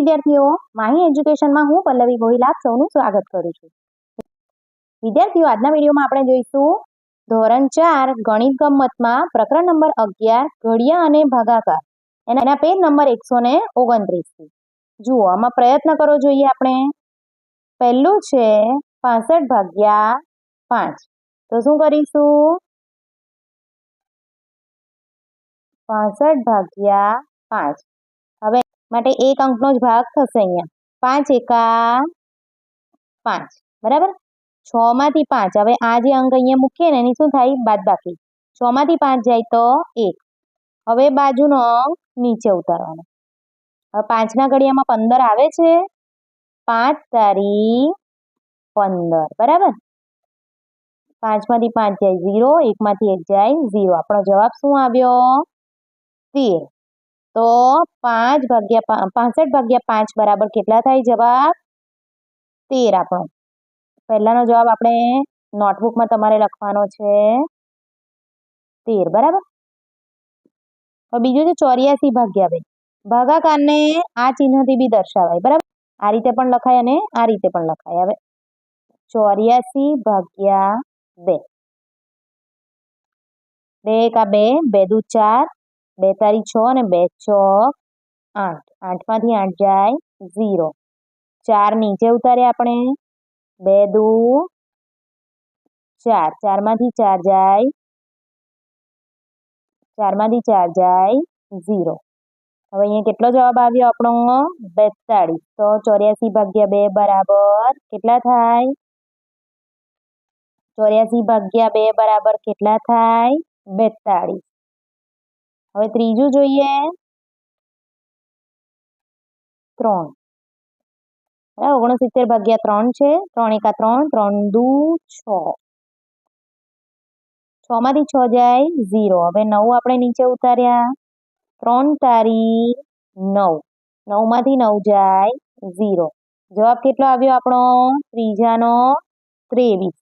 વિદ્યાર્થીઓ, માહી એજ્યુકેશનમાં હું પલ્લવી ગોહિલ સૌનું સ્વાગત કરું છું. વિદ્યાર્થીઓ, આજના વિડીયોમાં આપણે જોઈશું ધોરણ ચાર ગણિત ગમતમાં પ્રકરણ નંબર અગિયાર, ઘડિયા અને ભાગાકાર. એના પેજ નંબર એકસો ને ઓગણત્રીસથી. જુઓ, આમાં પ્રયત્ન કરવો જોઈએ આપણે. પહેલું છે પાસઠ ભાગ્યા પાંચ. તો શું કરીશું? પાસઠ ભાગ્યા પાંચ. માટે એક અંકનો જ ભાગ થશે અહીંયા. પાંચ એકા પાંચ. બરાબર? છ માંથી પાંચ. હવે આ જે અંક અહીંયા મૂકીએ ને એની શું થાય? બાદબાકી. છ માંથી પાંચ જાય તો એક. હવે બાજુનો અંક નીચે ઉતારવાનો. હવે પાંચના ઘડિયામાં પંદર આવે છે. પાંચ તારી પંદર. બરાબર? પાંચમાંથી પાંચ જાય ઝીરો એકમાંથી એક જાય ઝીરો. આપણો જવાબ શું આવ્યો? તેર. તો પાંચ ભાગ્યા પાસઠ ભાગ્યા પાંચ બરાબર કેટલા થાય જવાબ? તેર આપણો. પહેલાનો જવાબ આપણે નોટબુકમાં તમારે લખવાનો છે તેર, બરાબર? હવે બીજું છે ચોર્યાસી ભાગ્યા બે. ભાગાકારને આ ચિહ્નથી બી દર્શાવાય, બરાબર? આ રીતે પણ લખાય અને આ રીતે પણ લખાય. હવે ચોર્યાસી ભાગ્યા બે. બે એકા બે બે દુ ચાર બે તારી છ અને બે છ આઠ. આઠમાંથી આઠ જાય ઝીરો. ચાર નીચે ઉતાર્યા આપણે. બે, દુ, ચાર. ચારમાંથી ચાર જાય ચારમાંથી ચાર જાય ઝીરો. હવે અહીંયા કેટલો જવાબ આવ્યો આપણો? બેતાળીસ. તો ચોર્યાસી ભાગ્યા બે બરાબર કેટલા થાય? ચોર્યાસી ભાગ્યા બે બરાબર કેટલા થાય? બેતાળીસ. હવે ત્રીજું જોઈએ. ત્રણ. ઓગણસિત્તેર ભાગ્યા ત્રણ છે. ત્રણ એકા ત્રણ ત્રણ દુ છ. છ માંથી છ જાય ઝીરો. હવે નવ આપણે નીચે ઉતાર્યા. ત્રણ તારી નવ. નવમાંથી નવ જાય ઝીરો. જવાબ કેટલો આવ્યો આપણો? ત્રીજાનો ત્રેવીસ.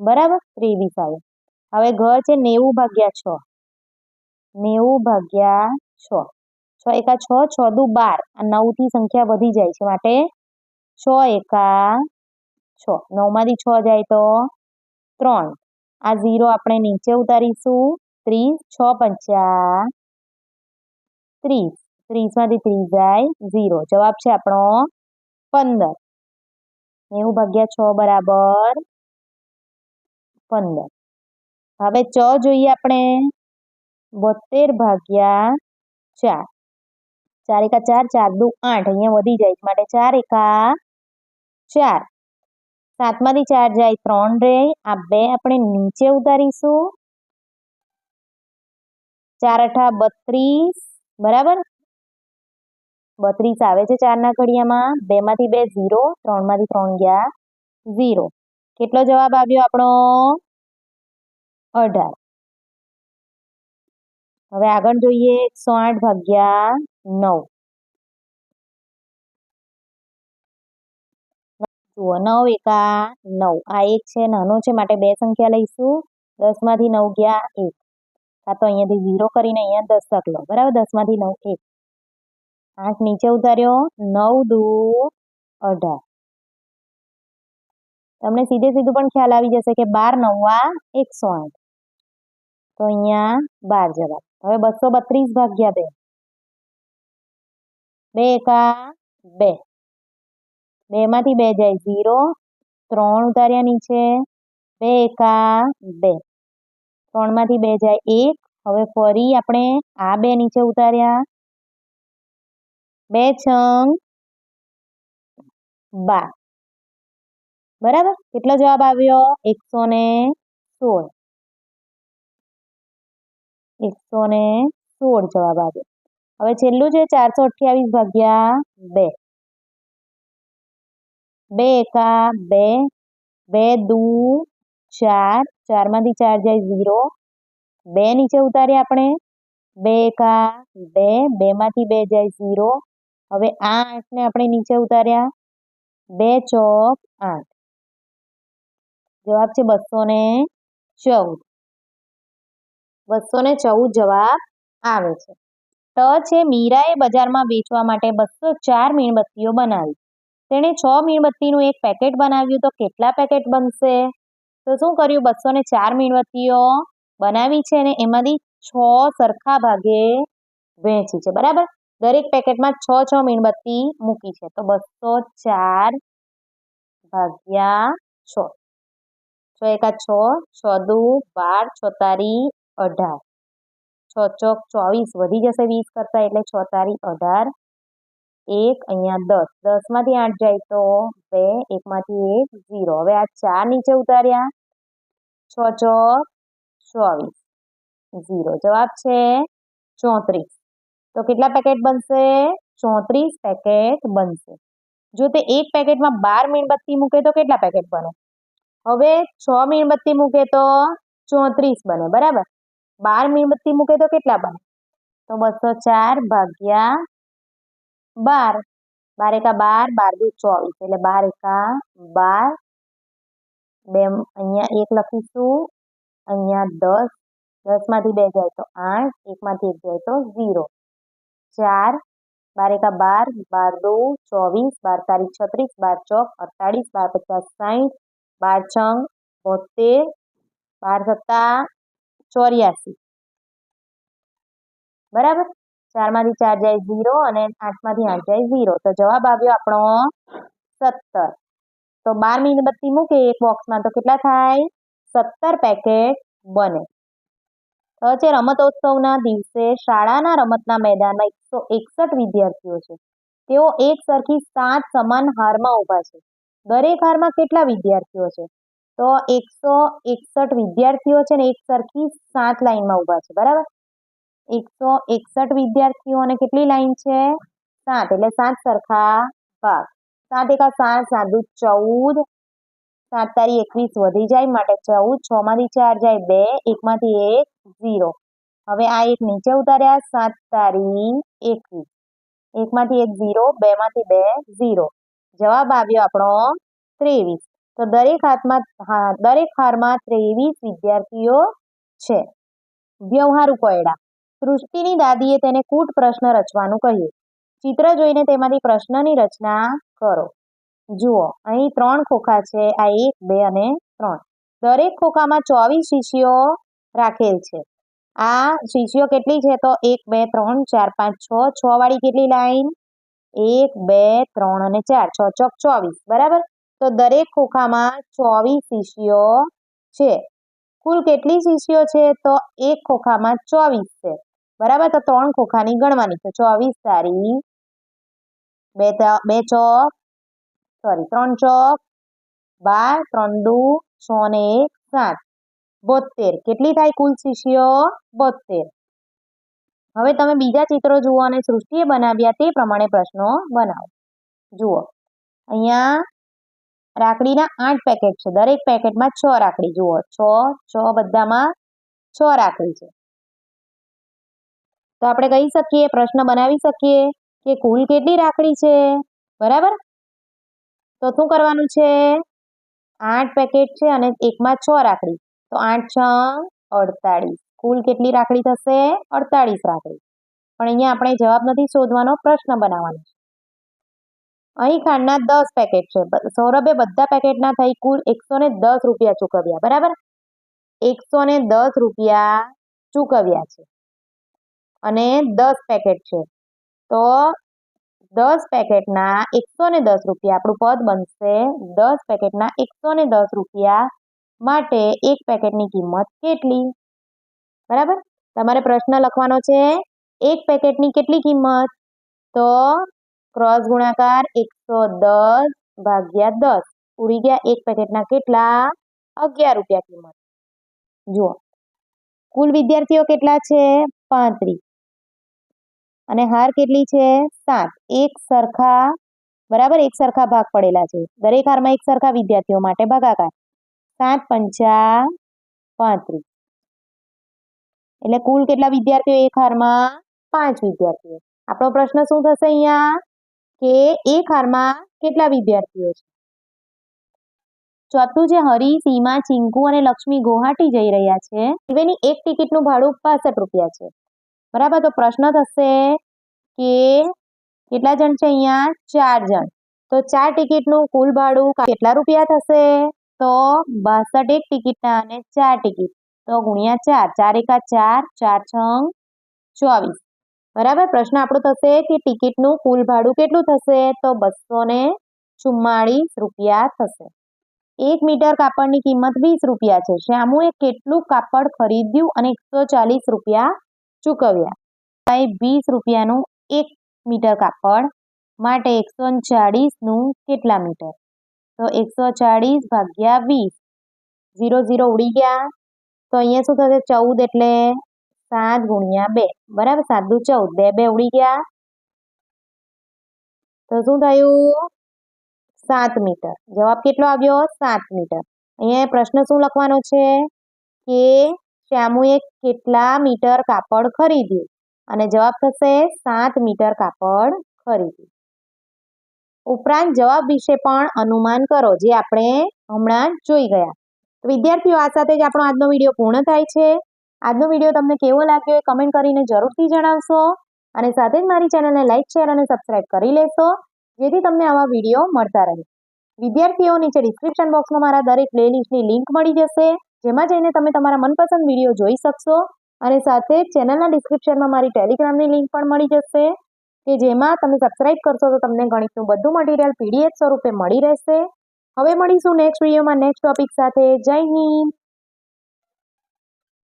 બરાબર, ત્રેવીસ આવ્યો. હવે ઘર છે નેવું ભાગ્યા છ. નેવું ભાગ્યા છ. છ એકા છ છ દુ બાર. આ નવથી સંખ્યા વધી જાય છે માટે છ એકા છ. નવમાંથી છ જાય તો ત્રણ. આ ઝીરો આપણે નીચે ઉતારીશું. ત્રીસ, છ પંચા ત્રીસ. ત્રીસમાંથી ત્રીસ જાય ઝીરો. જવાબ છે આપણો પંદર. નેવું ભાગ્યા છ બરાબર પંદર. હવે ચ જોઈએ આપણે. બોતેર ભાગ્યા ચાર. ચાર એકા ચાર ચાર દુ આઠ. અહીંયા વધી જાય માટે ચાર એકા ચાર. સાતમાંથી ચાર જાય ત્રણ રે. આ બે આપણે નીચે ઉતારીશું. ચાર અઠા બત્રીસ. બરાબર? બત્રીસ આવે છે ચારના ઘડિયામાં. બેમાંથી બે ઝીરો, ત્રણમાંથી ત્રણ ગયા ઝીરો. કેટલો જવાબ આવ્યો આપણો? અઢાર. હવે આગળ જોઈએ એકસો આઠ ભાગ્યા નવ. જુઓ, નવ એકા નવ. આ એક છે નાનો છે, માટે બે સંખ્યા લઈશું. દસમાંથી નવ ગયા એક. કાં તો અહીંયાથી ઝીરો કરીને અહીંયા દસ લો. બરાબર? દસમાંથી નવ એક. આઠ નીચે ઉતાર્યો. નવ દુ અઢાર. તમને સીધે સીધું પણ ખ્યાલ આવી જશે કે બાર નવા એકસો આઠ. તો અહીંયા બાર જવાબ. હવે બસો બત્રીસ ભાગ્યા બે. બે એકા બે. બેમાંથી બે જાય ઝીરો. ત્રણ ઉતાર્યા નીચે. બે એકા બે. ત્રણમાંથી બે જાય એક. હવે ફરી આપણે આ બે નીચે ઉતાર્યા. બે છંગ બાર. બરાબર? કેટલો જવાબ આવ્યો? એકસો ને સોળ. એકસો ને સોળ જવાબ આવ્યો હવે છેલ્લું છે, ચારસો અઠ્યાવીસ ભાગ્યા બે. બે એકા બે બે દુ ચાર, ચારમાંથી ચાર જાય ઝીરો. બે નીચે ઉતાર્યા આપણે. બે એકા બે, બેમાંથી બે જાય ઝીરો. હવે આઠને આપણે નીચે ઉતાર્યા. બે ચોક આઠ. જવાબ છે બસો ને ચૌદ. બસો ને ચૌદ જવાબ આવે છે. ટ છે મીરાએ બજારમાં વેચવા માટે બસો ચાર મીણબત્તીઓ બનાવી. તેણે છ મીણબત્તીનું એક પેકેટ બનાવ્યું તો કેટલા પેકેટ બનશે? તો શું કર્યું? બસો ને ચાર મીણબત્તીઓ બનાવી છે અને એમાંથી છ સરખા ભાગે વહેંચી છે. બરાબર? દરેક પેકેટમાં છ છ મીણબત્તી મૂકી છે. તો બસો ચાર ભાગ્યા છ. છ એકા છ છ દુ, બાર, છ તારી અઢાર. છ, ચોક ચોવીસ વધી જશે વીસ કરતાં એટલે છ તારી અઢાર. એક અહીંયા દસ. દસમાંથી આઠ જાય તો બે, એકમાંથી એક ઝીરો. હવે આ ચાર નીચે ઉતાર્યા. છ, ચોક ચોવીસ. ઝીરો. જવાબ છે ચોત્રીસ. તો કેટલા પેકેટ બનશે? ચોત્રીસ પેકેટ બનશે. જો તે એક પેકેટમાં બાર મીણબત્તી મૂકે તો કેટલા પેકેટ બને? હવે છ મીણબત્તી મૂકે તો ચોત્રીસ બને. બરાબર? બાર મીણબત્તી મૂકે તો કેટલા બને? તો બસો ચાર ભાગ્યા બાર. બાર એકા બાર બાર દુ ચોવીસ. એટલે બાર એકા બાર. બે અહીંયા એક લખીશું. અહીંયા દસ. દસમાંથી બે જાય તો આઠ. એકમાંથી એક જાય તો ઝીરો. ચાર. બાર એકા બાર બાર દો ચોવીસ. બાર તારીખ છત્રીસ, બાર ચોક અડતાળીસ, બાર પચાસ સાઠ બાર છંગ બોતેર, બાર સત્તા ચોર્યાસી. બરાબર? ચારમાંથી ચાર જાય ઝીરો અને આઠમાંથી આઠ જાય ઝીરો. તો જવાબ આવ્યો આપણો સત્તર. તો બાર મીણબત્તી મૂકે એક બોક્સમાં તો કેટલા થાય? સત્તર પેકેટ બને. છે રમતોત્સવના દિવસે શાળાના રમતના મેદાનમાં એકસો એકસઠ વિદ્યાર્થીઓ છે. તેઓ એક સરખી સાત સમાન હારમાં ઊભા છે. દરેક હારમાં કેટલા વિદ્યાર્થીઓ છે? તો એકસો એકસઠ વિદ્યાર્થીઓ છે ને એક સરખી સાત લાઈનમાં ઊભા છે, બરાબર? એકસો એકસઠ વિદ્યાર્થીઓને કેટલી લાઈન છે? સાત, એટલે સાત સરખા ભાગ સાત એકા સાત સાત ચૌદ. સાત તારી એકવીસ વધી જાય, માટે ચૌદ, છ માંથી ચાર જાય બે એકમાંથી એક ઝીરો. હવે આ એક નીચે ઉતાર્યા, સાત તારી એકવીસ. એકમાંથી એક ઝીરો બેમાંથી બે ઝીરો. જવાબ આવ્યો આપણો ત્રેવીસ. તો દરેક હાથમાં દરેક હારમાં ત્રેવીસ વિદ્યાર્થીઓ છે. વ્યવહારુ કોયડા. સૃષ્ટિની દાદીએ તેને કૂટ પ્રશ્ન રચવાનું કહ્યું. ચિત્ર જોઈને તેમાંથી પ્રશ્નની રચના કરો. જુઓ, અહીં ત્રણ ખોખા છે, આ એક, બે અને ત્રણ. દરેક ખોખામાં ચોવીસ શીશીઓ રાખેલ છે. આ શીશીઓ કેટલી છે? તો એક, બે, ત્રણ, ચાર, પાંચ, છ. છ વાળી કેટલી લાઈન? એક, બે, ત્રણ અને ચાર. છ ચોક ચોવીસ. બરાબર? તો દરેક ખોખામાં ચોવીસ શીશીઓ છે. કુલ કેટલી શીશીઓ છે? તો એક ખોખામાં ચોવીસ છે. બરાબર? તો ત્રણ ખોખાની ગણવાની. છે ચોવીસ તારી બે બે ચોક, સોરી, ત્રણ ચોક, બાર, ત્રણ દુ છ ને એક, સાત. બોતેર કેટલી થાય કુલ શીશીઓ? બોતેર હવે તમે બીજા ચિત્રો જુઓ અને સૃષ્ટિએ બનાવ્યા તે પ્રમાણે પ્રશ્નો બનાવો. જુઓ. અહીંયા રાખડીના આઠ પેકેટ છે. દરેક પેકેટમાં છ રાખડી. જુઓ, છ છ બધામાં છ રાખડી છે. તો આપણે કહી શકીએ, પ્રશ્ન બનાવી શકીએ કે કુલ કેટલી રાખડી છે? બરાબર? તો શું કરવાનું છે? આઠ પેકેટ છે અને એકમાં છ રાખડી. તો આઠ છ અડતાળીસ. કુલ કેટલી રાખડી થશે? અડતાળીસ રાખડી. પણ અહીંયા આપણે જવાબ નથી શોધવાનો, પ્રશ્ન બનાવવાનો છે. અહીં ખાંડના દસ પેકેટ છે. સૌરભે બધા પેકેટના થઈ કુલ એકસો ને દસ રૂપિયા ચૂકવ્યા. બરાબર? એકસો ને દસ રૂપિયા ચૂકવ્યા છે. અને દસ પેકેટ છે. તો દસ પેકેટના એકસો ને દસ રૂપિયા આપણું પદ બનશે દસ પેકેટના એકસો ને દસ રૂપિયા માટે એક પેકેટની કિંમત કેટલી? બરાબર? તમારે પ્રશ્ન લખવાનો છે, એક પેકેટની કેટલી કિંમત? તો ક્રોસ ગુણાકાર એકસો દસ ભાગ્યા દસ. ઉડી ગયા એક પેકેટના કેટલા? અગિયાર રૂપિયા કિંમત જુઓ. કુલ વિદ્યાર્થીઓ કેટલા છે? પાંત્રીસ. અને હાર કેટલી છે? સાત. એક સરખા, બરાબર એક સરખા ભાગ પડેલા છે. દરેક હારમાં એક સરખા વિદ્યાર્થીઓ માટે ભાગાકાર. સાત પંચા પાંત્રીસ. એટલે કુલ કેટલા વિદ્યાર્થીઓ એક હારમાં? પાંચ વિદ્યાર્થીઓ. આપણો પ્રશ્ન શું થશે અહીંયા? કે એક હારમાં કેટલા વિદ્યાર્થીઓ છે? ચોથું છે હરી, સીમા, ચિંકુ અને લક્ષ્મી ગુવાહાટી જઈ રહ્યા છે રેલવેની એક ટિકિટનું ભાડું પાસઠ રૂપિયા છે. બરાબર, તો પ્રશ્ન થશે કે કેટલા જણ છે અહીંયા? ચાર જણ. તો ચાર ટિકિટનું કુલ ભાડું કેટલા રૂપિયા થશે? તો બાસઠ એક ટિકિટના અને ચાર ટિકિટ. તો ગુણ્યા ચાર ચાર એકા ચાર ચાર છ ચોવીસ. બરાબર? પ્રશ્ન આપણો થશે કે ટિકિટનું કુલ ભાડું કેટલું થશે? તો બસો ને ચુમ્માળીસ રૂપિયા થશે. એક મીટર કાપડની કિંમત વીસ રૂપિયા છે. શ્યામુએ કેટલું કાપડ ખરીદ્યું અને એકસો ચાલીસ રૂપિયા ચૂકવ્યા? ભાઈ, વીસ રૂપિયાનું એક મીટર કાપડ માટે એકસો ચાળીસનું કેટલા મીટર? તો એકસો ચાળીસ ભાગ્યા વીસ, ઝીરો ઝીરો ઉડી ગયા. તો અહીંયા શું થશે? ચૌદ એટલે સાત ગુણ્યા બે. બરાબર? સાત દુ ચૌદ. બે બે ઉડી ગયા. તો શું થયું? સાત મીટર. જવાબ કેટલો આવ્યો? સાત મીટર. અહીંયા પ્રશ્ન શું લખવાનો છે? કે શ્યામુએ કેટલા મીટર કાપડ ખરીદ્યું? અને જવાબ થશે સાત મીટર કાપડ ખરીદ્યું. ઉપરાંત જવાબ વિશે પણ અનુમાન કરો, જે આપણે હમણાં જોઈ ગયા. વિદ્યાર્થીઓ, આ સાથે જ આપણો આજનો વીડિયો પૂર્ણ થાય છે. આજનો વીડિયો તમને કેવો લાગ્યો એ કમેન્ટ કરીને જરૂરથી જણાવશો. અને સાથે જ મારી ચેનલને લાઇક શેર અને સબસ્ક્રાઇબ કરી લેશો, જેથી તમને આવા વીડિયો મળતા રહે. વિદ્યાર્થીઓ, નીચે ડિસ્ક્રિપ્શન બોક્સમાં મારા દરેક પ્લેલિસ્ટની લિંક મળી જશે, જેમાં જઈને તમે તમારા મનપસંદ વીડિયો જોઈ શકશો. અને સાથે ચેનલના ડિસ્ક્રિપ્શનમાં મારી ટેલિગ્રામની લિંક પણ મળી જશે, કે જેમાં તમે સબસ્ક્રાઇબ કરશો તો તમને ગણિતનું બધું મટીરિયલ પીડીએફ સ્વરૂપે મળી રહેશે. હવે મળીશું નેક્સ્ટ વિડીયોમાં નેક્સ્ટ ટોપિક સાથે. જય હિન્દ!